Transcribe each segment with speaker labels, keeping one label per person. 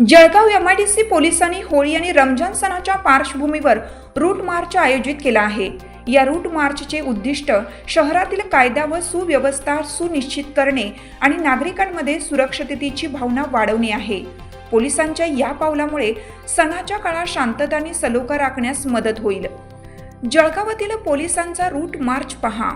Speaker 1: Jalgaon MIDC पोलिसांनी होळी आणि रमजान सणाच्या पार्श्वभूमीवर रूट मार्च आयोजित केला आहे. या रूट मार्चचे उद्दिष्ट शहरातील कायदा व सुव्यवस्था सुनिश्चित करणे आणि नागरिकांमध्ये सुरक्षिततेची भावना वाढवणे आहे. पोलिसांच्या या पावलामुळे सणाच्या काळात शांतता आणि सलोखा राखण्यास मदत होईल. जळगावातील पोलिसांचा रूट मार्च पहा.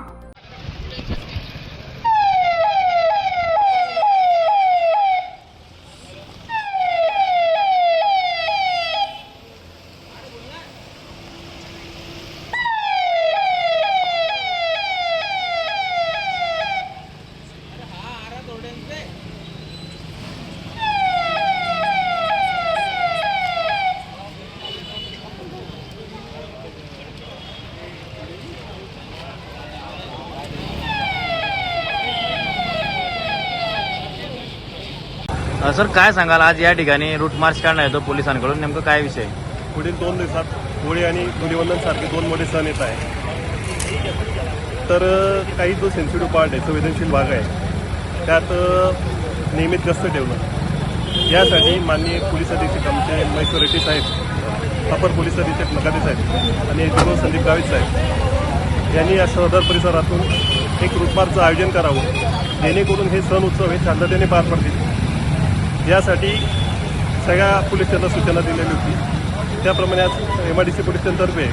Speaker 2: सर काय सांगाल? आज या ठिकाणी रूट मार्च काढण्यात येतो पोलिसांकडून. नेमकं काय विषय?
Speaker 3: पुढील दोन दिवसात होळी आणि धुलिवंदन सारखे दोन मोठे सण येत आहे तर काही जो सेन्सिटिव्ह पार्ट आहे संवेदनशील भाग आहे त्यात नियमित गस्त ठेवणं. यासाठी माननीय पोलीस अधीक्षक आमचे महेश्वर रेड्डी साहेब अपर पोलीस अधीक्षक नकाते साहेब आणि एस संदीप गावित साहेब यांनी या सदर परिसरातून एक रूटमार्चचं आयोजन करावं. जेणेकरून हे सण उत्सव हे शांततेने पार पडतील. यासाठी सगळ्या पोलीस स्टेशनला सूचना दिलेली होती. त्याप्रमाणे आज M I D C police स्टेशनतर्फे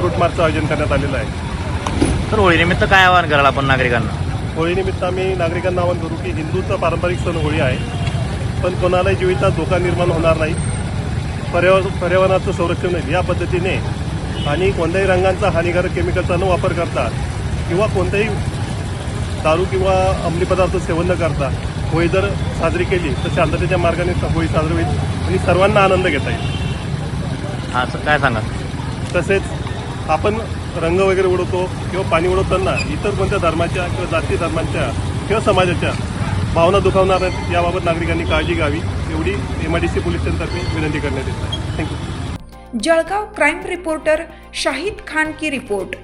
Speaker 3: route मार्चचं आयोजन करण्यात आलेलं आहे.
Speaker 2: तर होळीनिमित्त काय आवाहन कराल आपण नागरिकांना?
Speaker 3: होळीनिमित्त आम्ही नागरिकांना आवाहन करू की हिंदूचा पारंपरिक सण होळी आहे. पण कोणालाही जीवितात धोका निर्माण होणार नाही. पर्यावरण पर्यावरणाचं संरक्षण होईल या पद्धतीने आणि कोणत्याही रंगांचा हानिकारक केमिकलचा न वापर करता किंवा कोणत्याही दारू किंवा अंमली पदार्थ सेवन न करता होळी जर साजरी केली तर शांततेच्या मार्गाने होळी साजरी होईल आणि सर्वांना आनंद घेता येईल.
Speaker 2: हां सर काय सांगाल?
Speaker 3: तसेच आपण रंग वगैरे उडवतो किंवा पाणी उडवताना इतर कोणत्या धर्माच्या किंवा जाती धर्मांच्या किंवा समाजाच्या भावना दुखावणार आहेत याबाबत नागरिकांनी काळजी घ्यावी. एवढी M I D C police स्टेशनतर्फे विनंती करण्यात येत आहे. Thank you
Speaker 1: Jalgaon crime reporter Shahid Khan की रिपोर्ट.